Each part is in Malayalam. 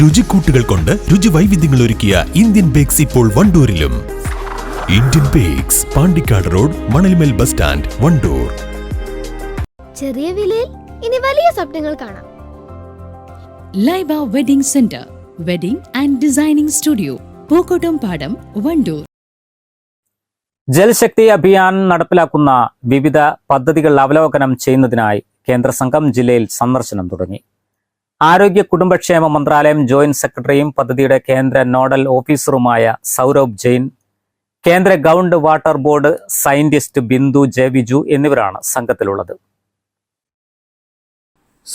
രുചിക്കൂട്ടുകൾ കൊണ്ട് രുചി വൈവിധ്യങ്ങൾ ഒരുക്കിയ ഇന്ത്യൻ ബേക്സ് ഇപ്പോൾ വണ്ടൂരിലും. Indian bakes Pandikkad road Manalmel bus stand Wandoor. ചെറിയ വിലയിൽ ഇനി വലിയ സ്വപ്നങ്ങൾ കാണാം. Laiba wedding centre wedding and designing studio Pookkottum Padam Wandoor Jalashakti Abhiyan നടപ്പിലാക്കുന്ന വിവിധ പദ്ധതികൾ അവലോകനം ചെയ്യുന്നതിനായി കേന്ദ്ര സംഘം ജില്ലയിൽ സന്ദർശനം തുടങ്ങി. ആരോഗ്യ കുടുംബക്ഷേമ മന്ത്രാലയം ജോയിന്റ് സെക്രട്ടറിയും പദ്ധതിയുടെ കേന്ദ്ര നോഡൽ ഓഫീസറുമായ സൗരഭ് ജെയിൻ കേന്ദ്ര ground water board scientist Bindu J എന്നിവരാണ് സംഘത്തിലുള്ളത്.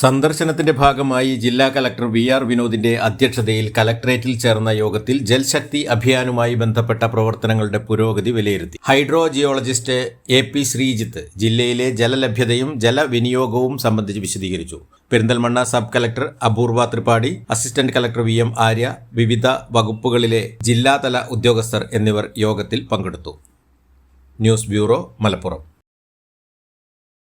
സന്ദർശനത്തിന്റെ ഭാഗമായി ജില്ലാ കലക്ടർ വി ആർ വിനോദിന്റെ അധ്യക്ഷതയിൽ കലക്ടറേറ്റിൽ ചേർന്ന യോഗത്തിൽ ജൽശക്തി അഭിയാനുമായി ബന്ധപ്പെട്ട പ്രവർത്തനങ്ങളുടെ പുരോഗതി വിലയിരുത്തി. Hydrogeologist A P Sreejith ജില്ലയിലെ ജലലഭ്യതയും ജലവിനിയോഗവും സംബന്ധിച്ച് വിശദീകരിച്ചു. Perinthalmanna sub collector Apoorva Tripathi assistant collector V M Arya വിവിധ വകുപ്പുകളിലെ ജില്ലാതല ഉദ്യോഗസ്ഥർ എന്നിവർ യോഗത്തിൽ പങ്കെടുത്തു. News bureau Malappuram.